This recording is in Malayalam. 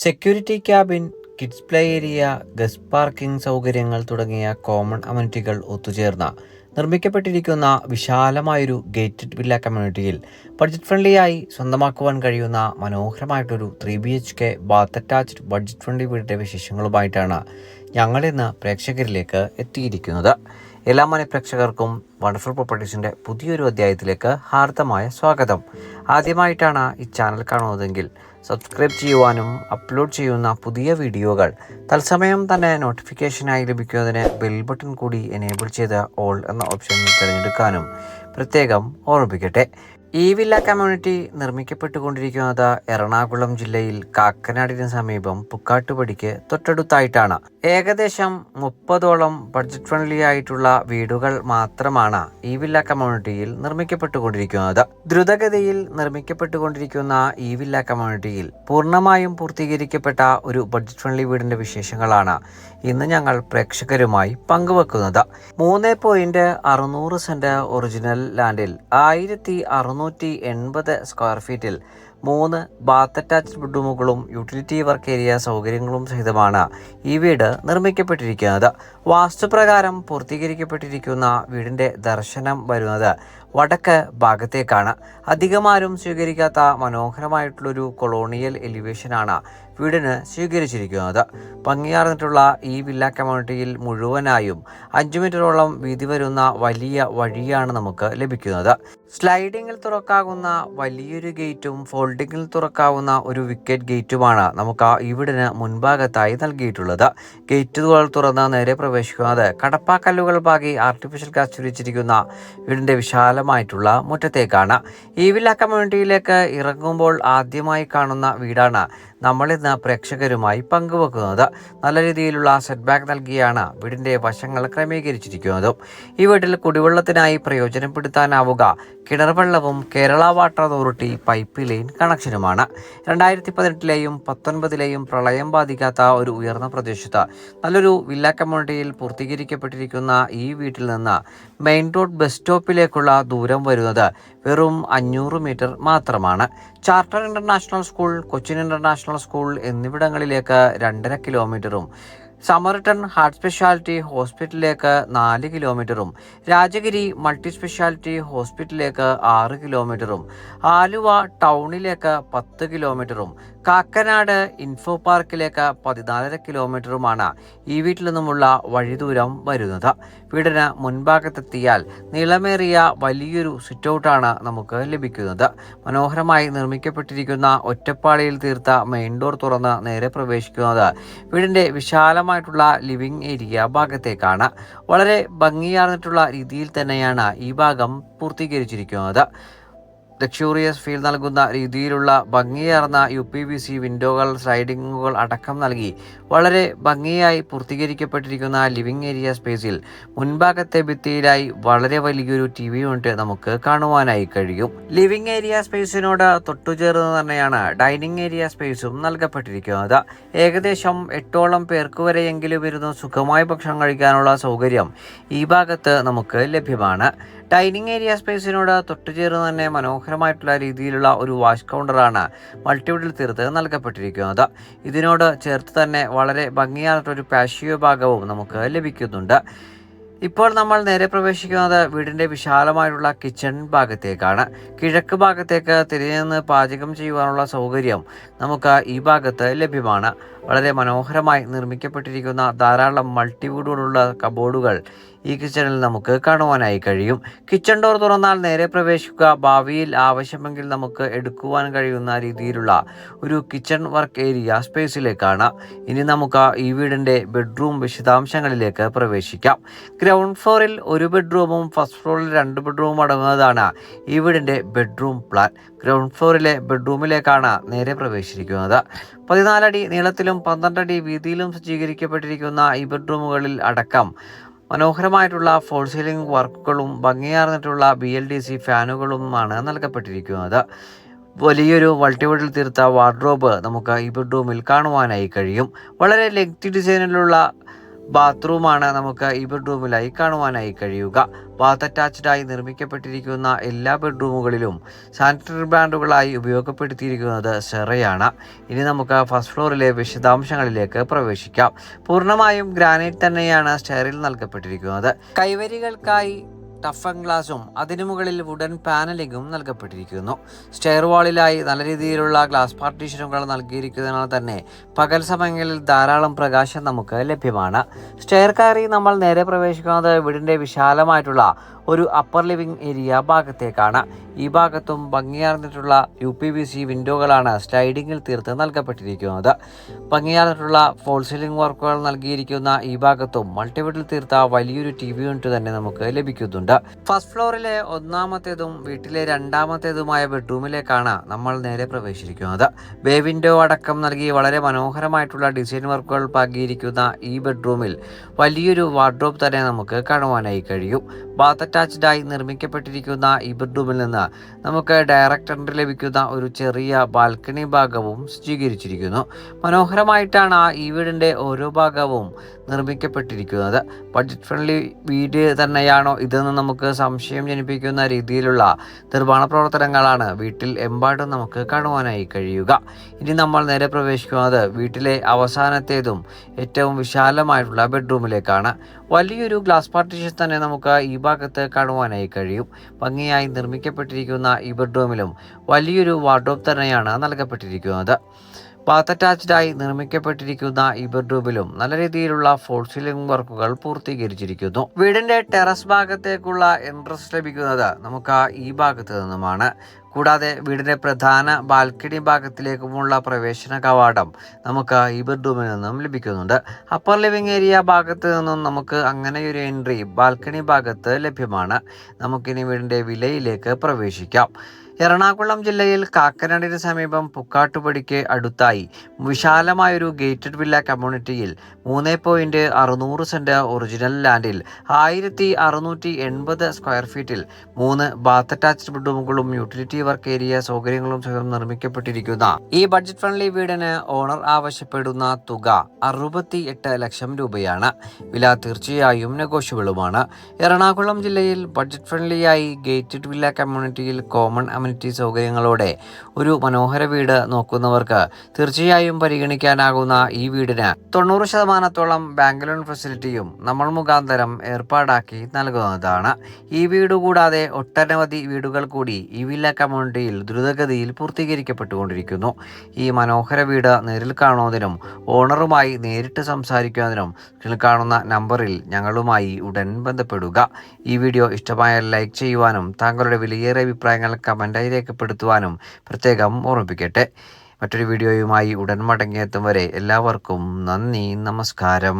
Security cabin kids play area guest parking സൗകര്യങ്ങൾ തുടങ്ങിയ കോമൺ അമ്യൂണിറ്റികൾ ഒത്തുചേർന്ന നിർമ്മിക്കപ്പെട്ടിരിക്കുന്ന വിശാലമായൊരു ഗേറ്റഡ് വില്ല കമ്മ്യൂണിറ്റിയിൽ ബഡ്ജറ്റ് ഫ്രണ്ട്ലിയായി സ്വന്തമാക്കുവാൻ കഴിയുന്ന മനോഹരമായിട്ടൊരു three B H K bath attached budget friendly വീടിന്റെ വിശേഷങ്ങളുമായിട്ടാണ് ഞങ്ങളിന്ന് പ്രേക്ഷകരിലേക്ക് എത്തിയിരിക്കുന്നത്. എല്ലാ പ്രേക്ഷകർക്കും വണ്ടർഫുൾ പ്രോപ്പർട്ടീസിന്റെ പുതിയൊരു അധ്യായത്തിലേക്ക് ഹാർദമായ സ്വാഗതം. ആദ്യമായിട്ടാണ് ഈ ചാനൽ കാണുന്നതെങ്കിൽ സബ്സ്ക്രൈബ് ചെയ്യുവാനും അപ്ലോഡ് ചെയ്യുന്ന പുതിയ വീഡിയോകൾ തത്സമയം തന്നെ നോട്ടിഫിക്കേഷനായി ലഭിക്കുന്നതിന് ബെൽ ബട്ടൺ കൂടി എനേബിൾ ചെയ്ത ഓൾ എന്ന ഓപ്ഷൻ തിരഞ്ഞെടുക്കാനും പ്രത്യേകം ഓർമ്മിപ്പിക്കട്ടെ. ഈ വില്ല കമ്മ്യൂണിറ്റി നിർമ്മിക്കപ്പെട്ടുകൊണ്ടിരിക്കുന്നത് എറണാകുളം ജില്ലയിൽ കാക്കനാടിന് സമീപം പുക്കാട്ടുപടിക്ക് തൊട്ടടുത്തായിട്ടാണ്. ഏകദേശം മുപ്പതോളം ബഡ്ജറ്റ് ഫ്രണ്ട്ലി ആയിട്ടുള്ള വീടുകൾ മാത്രമാണ് ഈ വില്ല കമ്മ്യൂണിറ്റിയിൽ നിർമ്മിക്കപ്പെട്ടുകൊണ്ടിരിക്കുന്നത്. ദ്രുതഗതിയിൽ നിർമ്മിക്കപ്പെട്ടുകൊണ്ടിരിക്കുന്ന ഈ വില്ല കമ്മ്യൂണിറ്റിയിൽ പൂർണമായും പൂർത്തീകരിക്കപ്പെട്ട ഒരു ബഡ്ജറ്റ് ഫ്രണ്ട്ലി വീടിന്റെ വിശേഷങ്ങളാണ് ഇന്ന് ഞങ്ങൾ പ്രേക്ഷകരുമായി പങ്കുവെക്കുന്നത്. മൂന്ന് പോയിന്റ് അറുന്നൂറ് സെന്റ് ഒറിജിനൽ ലാൻഡിൽ ആയിരത്തി അറുന്നൂറ്റി എൺപത് സ്ക്വയർ ഫീറ്റിൽ മൂന്ന് ബാത്ത് അറ്റാച്ച്ഡ് ബെഡ്റൂമുകളും യൂട്ടിലിറ്റി വർക്ക് ഏരിയ സൗകര്യങ്ങളും സഹിതമാണ് ഈ വീട് നിർമ്മിക്കപ്പെട്ടിരിക്കുന്നത്. വാസ്തുപ്രകാരം പൂർത്തീകരിക്കപ്പെട്ടിരിക്കുന്ന വീടിന്റെ ദർശനം വരുന്നത് വടക്ക് ഭാഗത്തേക്കാണ്. അധികമാരും സ്വീകരിക്കാത്ത മനോഹരമായിട്ടുള്ളൊരു കൊളോണിയൽ എലിവേഷനാണ് വീടിന് സ്വീകരിച്ചിരിക്കുന്നത്. ഭംഗിയാർന്നിട്ടുള്ള ഈ വില്ല കമ്മ്യൂണിറ്റിയിൽ മുഴുവനായും അഞ്ചു മീറ്ററോളം വീതി വരുന്ന വലിയ വഴിയാണ് നമുക്ക് ലഭിക്കുന്നത്. സ്ലൈഡിങ്ങിൽ തുറക്കാവുന്ന വലിയൊരു ഗേറ്റും ഫോൾഡിങ്ങിൽ തുറക്കാവുന്ന ഒരു വിക്കറ്റ് ഗേറ്റുമാണ് നമുക്ക് ഈ വീടിന് മുൻഭാഗത്തായി നൽകിയിട്ടുള്ളത്. ഗേറ്റുകൾ തുറന്ന് നേരെ പ്രവേശിക്കുന്നത് കടപ്പാക്കല്ലുകൾ പാകി ആർട്ടിഫിഷ്യൽ വീടിന്റെ വീടിന്റെ വിശാലമായിട്ടുള്ള മുറ്റത്തേക്കാണ്. ഈ വില്ല കമ്മ്യൂണിറ്റിയിലേക്ക് ഇറങ്ങുമ്പോൾ ആദ്യമായി കാണുന്ന വീടാണ് നമ്മളിന്ന് പ്രേക്ഷകരുമായി പങ്കുവെക്കുന്നത്. നല്ല രീതിയിലുള്ള സെറ്റ് ബാക്ക് നൽകിയാണ് വീടിന്റെ വശങ്ങൾ ക്രമീകരിച്ചിരിക്കുന്നതും. ഈ വീട്ടിൽ കുടിവെള്ളത്തിനായി പ്രയോജനപ്പെടുത്താനാവുക. കിണർ വെള്ളവും Kerala water authority pipe line കണക്ഷനുമാണ്. രണ്ടായിരത്തി പതിനെട്ടിലെയും പത്തൊൻപതിലെയും പ്രളയം ബാധിക്കാത്ത ഒരു ഉയർന്ന പ്രദേശത്ത് നല്ലൊരു വില്ല കമ്മ്യൂണിറ്റിയിൽ പൂർത്തീകരിക്കപ്പെട്ടിരിക്കുന്ന ഈ വീട്ടിൽ നിന്ന് മെയിൻ റോഡ് ബസ് സ്റ്റോപ്പിലേക്കുള്ള ദൂരം വരുന്നത് വെറും അഞ്ഞൂറ് മീറ്റർ മാത്രമാണ്. Charter international school Cochin international school എന്നിവിടങ്ങളിലേക്ക് രണ്ടര കിലോമീറ്ററും സമർട്ടൺ ഹാർട്ട് സ്പെഷ്യാലിറ്റി ഹോസ്പിറ്റലിലേക്ക് നാല് കിലോമീറ്ററും രാജഗിരി മൾട്ടി സ്പെഷ്യാലിറ്റി ഹോസ്പിറ്റലിലേക്ക് ആറ് കിലോമീറ്ററും ആലുവ ടൗണിലേക്ക് പത്ത് കിലോമീറ്ററും കാക്കനാട് ഇൻഫോ പാർക്കിലേക്ക് പതിനാലര കിലോമീറ്ററുമാണ് ഈ വീട്ടിൽ നിന്നുമുള്ള വഴിദൂരം വരുന്നത്. വീടിന് മുൻഭാഗത്തെത്തിയാൽ നീളമേറിയ വലിയൊരു സിറ്റൗട്ടാണ് നമുക്ക് ലഭിക്കുന്നത്. മനോഹരമായി നിർമ്മിക്കപ്പെട്ടിരിക്കുന്ന ഒറ്റപ്പാളിയിൽ തീർത്ത മെയിൻ ഡോർ തുറന്ന് നേരെ പ്രവേശിക്കുന്നത് വീടിന്റെ വിശാലമായിട്ടുള്ള ലിവിംഗ് ഏരിയ ഭാഗത്തേക്കാണ്. വളരെ ഭംഗിയാർന്നിട്ടുള്ള രീതിയിൽ തന്നെയാണ് ഈ ഭാഗം പൂർത്തീകരിച്ചിരിക്കുന്നത്. ലക്ഷൂറിയസ് ഫീൽ നൽകുന്ന രീതിയിലുള്ള ഭംഗിയേർന്ന യു പി വി സി വിൻഡോകൾ സ്ലൈഡിങ്ങുകൾ അടക്കം നൽകി. വളരെ ഭംഗിയായി പൂർത്തീകരിക്കപ്പെട്ടിരിക്കുന്ന ലിവിംഗ് ഏരിയ സ്പേസിൽ മുൻഭാഗത്തെ ഭിത്തിയിലായി വളരെ വലിയൊരു ടി വി യൂണിറ്റ് നമുക്ക് കാണുവാനായി കഴിയും. ലിവിംഗ് ഏരിയ സ്പേസിനോട് തൊട്ടുചേർന്ന് തന്നെയാണ് ഡൈനിങ് ഏരിയ സ്പേസും നൽകപ്പെട്ടിരിക്കുന്നത്. ഏകദേശം എട്ടോളം പേർക്ക് വരെയെങ്കിലും ഇരുന്ന് സുഖമായി ഭക്ഷണം കഴിക്കാനുള്ള സൗകര്യം ഈ ഭാഗത്ത് നമുക്ക് ലഭ്യമാണ്. ഡൈനിങ് ഏരിയ സ്പേസിനോട് തൊട്ടുചേർന്ന് തന്നെ മനോഹരമായിട്ടുള്ള രീതിയിലുള്ള ഒരു വാഷ് കൗണ്ടറാണ് മൾട്ടിവുഡിൽ തീർത്ത് നൽകപ്പെട്ടിരിക്കുന്നത്. ഇതിനോട് ചേർത്ത് തന്നെ വളരെ ഭംഗിയായിട്ടൊരു പാഷ്യോ ഭാഗവും നമുക്ക് ലഭിക്കുന്നുണ്ട്. ഇപ്പോൾ നമ്മൾ നേരെ പ്രവേശിക്കുന്നത് വീടിന്റെ വിശാലമായിട്ടുള്ള കിച്ചൺ ഭാഗത്തേക്കാണ്. കിഴക്ക് ഭാഗത്തേക്ക് തിരിഞ്ഞ് പാചകം ചെയ്യുവാനുള്ള സൗകര്യം നമുക്ക് ഈ ഭാഗത്ത് ലഭ്യമാണ്. വളരെ മനോഹരമായി നിർമ്മിക്കപ്പെട്ടിരിക്കുന്ന ധാരാളം മൾട്ടിവുഡോടുള്ള കബോർഡുകൾ ഈ കിച്ചണിൽ നമുക്ക് കാണുവാനായി കഴിയും. കിച്ചൺ ഡോർ തുറന്നാൽ നേരെ പ്രവേശിക്കുക ഭാവിയിൽ ആവശ്യമെങ്കിൽ നമുക്ക് എടുക്കുവാൻ കഴിയുന്ന രീതിയിലുള്ള ഒരു കിച്ചൺ വർക്ക് ഏരിയ സ്പേസിലേക്കാണ് ഇനി നമുക്ക് ഈ വീടിന്റെ ബെഡ്റൂം വിശദാംശങ്ങളിലേക്ക് പ്രവേശിക്കാം. ഗ്രൗണ്ട് ഫ്ലോറിൽ ഒരു ബെഡ്റൂമും ഫസ്റ്റ് ഫ്ലോറിൽ രണ്ട് ബെഡ്റൂമും അടങ്ങുന്നതാണ് ഈ വീടിന്റെ ബെഡ്റൂം പ്ലാൻ. ഗ്രൗണ്ട് ഫ്ലോറിലെ ബെഡ്റൂമിലേക്കാണ് നേരെ പ്രവേശിച്ചിരിക്കുന്നത്. പതിനാലടി നീളത്തിലും പന്ത്രണ്ടടി വീതിയിലും സജ്ജീകരിക്കപ്പെട്ടിരിക്കുന്ന ഈ ബെഡ്റൂമുകളിൽ അടക്കം മനോഹരമായിട്ടുള്ള ഫോൾ സീലിംഗ് വർക്കുകളും ഭംഗിയാർന്നിട്ടുള്ള ബി എൽ ഡി സി ഫാനുകളുമാണ് നൽകപ്പെട്ടിരിക്കുന്നത്. വലിയൊരു വൾട്ടിവുഡിൽ തീർത്ത വാർഡ്രോബ് നമുക്ക് ഈ ബെഡ്റൂമിൽ കാണുവാനായി കഴിയും. വളരെ ലെങ്തി ഡിസൈനിലുള്ള ബാത്റൂമാണ് നമുക്ക് ഈ ബെഡ്റൂമിലായി കാണുവാനായി കഴിയുക. ബാത്ത് അറ്റാച്ച്ഡായി നിർമ്മിക്കപ്പെട്ടിരിക്കുന്ന എല്ലാ ബെഡ്റൂമുകളിലും സാനിറ്ററി ബ്രാൻഡുകളായി ഉപയോഗപ്പെടുത്തിയിരിക്കുന്നത് സെറയാണ് ഇനി നമുക്ക് ഫസ്റ്റ് ഫ്ലോറിലെ വിശദാംശങ്ങളിലേക്ക് പ്രവേശിക്കാം. പൂർണമായും ഗ്രാനൈറ്റ് തന്നെയാണ് സ്റ്റെയറിൽ നൽകപ്പെട്ടിരിക്കുന്നത്. കൈവരികൾക്കായി ടഫൻ ഗ്ലാസും അതിനു മുകളിൽ വുഡൻ പാനലിംഗും നൽകപ്പെട്ടിരിക്കുന്നു. സ്റ്റെയർ വാളിലായി നല്ല രീതിയിലുള്ള ഗ്ലാസ് പാർട്ടീഷനുകൾ നൽകിയിരിക്കുന്നതിനാൽ തന്നെ പകൽ സമയങ്ങളിൽ ധാരാളം പ്രകാശം നമുക്ക് ലഭ്യമാണ്. സ്റ്റെയർ കയറി നമ്മൾ നേരെ പ്രവേശിക്കുന്നത് വീടിന്റെ വിശാലമായിട്ടുള്ള ഒരു അപ്പർ ലിവിംഗ് ഏരിയ ഭാഗത്തേക്കാണ്. ഈ ഭാഗത്തും ഭംഗിയാർന്നിട്ടുള്ള യു പി വി സി വിൻഡോകളാണ് സ്ലൈഡിങ്ങിൽ തീർത്ത് നൽകപ്പെട്ടിരിക്കുന്നത്. ഭംഗിയാർന്നിട്ടുള്ള ഫോൾ സീലിംഗ് വർക്കുകൾ നൽകിയിരിക്കുന്ന ഈ ഭാഗത്തും മൾട്ടിവിഡിൽ തീർത്ത വലിയൊരു ടി വി യൂണിറ്റ് തന്നെ നമുക്ക് ലഭിക്കുന്നുണ്ട്. ഫസ്റ്റ് ഫ്ലോറിലെ ഒന്നാമത്തേതും വീട്ടിലെ രണ്ടാമത്തേതുമായ ബെഡ്റൂമിലേക്കാണ് നമ്മൾ നേരെ പ്രവേശിക്കുന്നത് ബേ വിൻഡോ അടക്കം നൽകി വളരെ മനോഹരമായിട്ടുള്ള ഡിസൈൻ വർക്കുകൾ പകിയിരിക്കുന്ന ഈ ബെഡ്റൂമിൽ വലിയൊരു വാർഡ്രോബ് തന്നെ നമുക്ക് കാണുവാനായി കഴിയും. ബാത്ത് അറ്റാച്ച്ഡായി നിർമ്മിക്കപ്പെട്ടിരിക്കുന്ന ഈ ബെഡ്റൂമിൽ നിന്ന് നമുക്ക് ഡയറക്ടറിന് ലഭിക്കുന്ന ഒരു ചെറിയ ബാൽക്കണി ഭാഗവും സ്വീകരിച്ചിരിക്കുന്നു മനോഹരമായിട്ടാണ് ആ ഈ വീടിന്റെ ഓരോ ഭാഗവും നിർമ്മിക്കപ്പെട്ടിരിക്കുന്നത്. ബഡ്ജറ്റ് ഫ്രണ്ട്ലി വീട് തന്നെയാണോ ഇതെന്ന് നമുക്ക് സംശയം ജനിപ്പിക്കുന്ന രീതിയിലുള്ള നിർമ്മാണ പ്രവർത്തനങ്ങളാണ് വീട്ടിൽ എമ്പാടും നമുക്ക് കാണുവാനായി കഴിയുക. ഇനി നമ്മൾ നേരെ പ്രവേശിക്കുന്നത് വീട്ടിലെ അവസാനത്തേതും ഏറ്റവും വിശാലമായിട്ടുള്ള ബെഡ്റൂമിലേക്കാണ്. വലിയൊരു ഗ്ലാസ് പാർട്ടീഷൻ തന്നെ നമുക്ക് ഈ ഭാഗത്ത് കാണുവാനായി കഴിയും. ഭംഗിയായി നിർമ്മിക്കപ്പെട്ടിരിക്കുന്ന ഇബർഡോമിലും വലിയൊരു വാർഡ്രോബ് തന്നെയാണ് നൽകപ്പെട്ടിരിക്കുന്നത്. ബാത്ത് അറ്റാച്ച്ഡായി നിർമ്മിക്കപ്പെട്ടിരിക്കുന്ന ഈ ബെഡ്റൂമിലും നല്ല രീതിയിലുള്ള ഫോൾ സീലിംഗ് വർക്കുകൾ പൂർത്തീകരിച്ചിരിക്കുന്നു. വീടിന്റെ ടെറസ് ഭാഗത്തേക്കുള്ള എൻട്രൻസ് ലഭിക്കുന്നത് നമുക്ക് ഈ ഭാഗത്ത് നിന്നുമാണ്. കൂടാതെ വീടിന്റെ പ്രധാന ബാൽക്കണി ഭാഗത്തിലേക്കുമുള്ള പ്രവേശന കവാടം നമുക്ക് ഈ ബെഡ്റൂമിൽ നിന്നും ലഭിക്കുന്നുണ്ട്. അപ്പർ ലിവിംഗ് ഏരിയ ഭാഗത്ത് നിന്നും നമുക്ക് അങ്ങനെ ഒരു എൻട്രി ബാൽക്കണി ഭാഗത്ത് ലഭ്യമാണ്. നമുക്കിനി വീടിന്റെ വിലയിലേക്ക് പ്രവേശിക്കാം. എറണാകുളം ജില്ലയിൽ കാക്കനാടിന് സമീപം പുക്കാട്ടുപടിക്ക് അടുത്തായി വിശാലമായൊരു ഗേറ്റഡ് വില്ല കമ്മ്യൂണിറ്റിയിൽ മൂന്ന് പോയിന്റ് അറുന്നൂറ് സെന്റ് ഒറിജിനൽ ലാൻഡിൽ ആയിരത്തി അറുന്നൂറ്റി എൺപത് സ്ക്വയർ ഫീറ്റിൽ മൂന്ന് ബാത്ത് അറ്റാച്ച്ഡ് ബെഡ്റൂമുകളും യൂട്ടിലിറ്റി വർക്ക് ഏരിയ സൗകര്യങ്ങളും സഹിതം നിർമ്മിക്കപ്പെട്ടിരിക്കുന്ന ഈ ബഡ്ജറ്റ് ഫ്രണ്ട്ലി വീടിന് ഓണർ ആവശ്യപ്പെടുന്ന തുക അറുപത്തി എട്ട് ലക്ഷം രൂപയാണ്. വില തീർച്ചയായും നെഗോഷ്യബിളുമാണ്. എറണാകുളം ജില്ലയിൽ ബഡ്ജറ്റ് ഫ്രണ്ട്ലിയായി ഗേറ്റഡ് വില്ല കമ്മ്യൂണിറ്റിയിൽ കോമൺ അമ്യൂണിറ്റി സൗകര്യങ്ങളോടെ ഒരു മനോഹര വീട് നോക്കുന്നവർക്ക് തീർച്ചയായും പരിഗണിക്കാനാകുന്ന ഈ വീടിന് തൊണ്ണൂറ് ശതമാനത്തോളം ബാങ്ക് ലോൺ ഫെസിലിറ്റിയും നമ്മൾ മുഖാന്തരം ഏർപ്പാടാക്കി നൽകുന്നതാണ്. ഈ വീട് കൂടാതെ ഒട്ടനവധി വീടുകൾ കൂടി ഈ വില്ല കമ്മ്യൂണിറ്റിയിൽ ദ്രുതഗതിയിൽ പൂർത്തീകരിക്കപ്പെട്ടുകൊണ്ടിരിക്കുന്നു. ഈ മനോഹര വീട് നേരിൽ കാണുന്നതിനും ഓണറുമായി നേരിട്ട് സംസാരിക്കുന്നതിനും കാണുന്ന നമ്പറിൽ ഞങ്ങളുമായി ഉടൻ ബന്ധപ്പെടുക. ഈ വീഡിയോ ഇഷ്ടമായാൽ ലൈക്ക് ചെയ്യുവാനും താങ്കളുടെ വിലയേറിയ അഭിപ്രായങ്ങൾ കമന്റായി രേഖപ്പെടുത്തുവാനും പ്രത്യേകം ഓർമ്മിപ്പിക്കട്ടെ. മറ്റൊരു വീഡിയോയുമായി ഉടൻ മടങ്ങിയെത്തും വരെ എല്ലാവർക്കും നന്ദി നമസ്കാരം.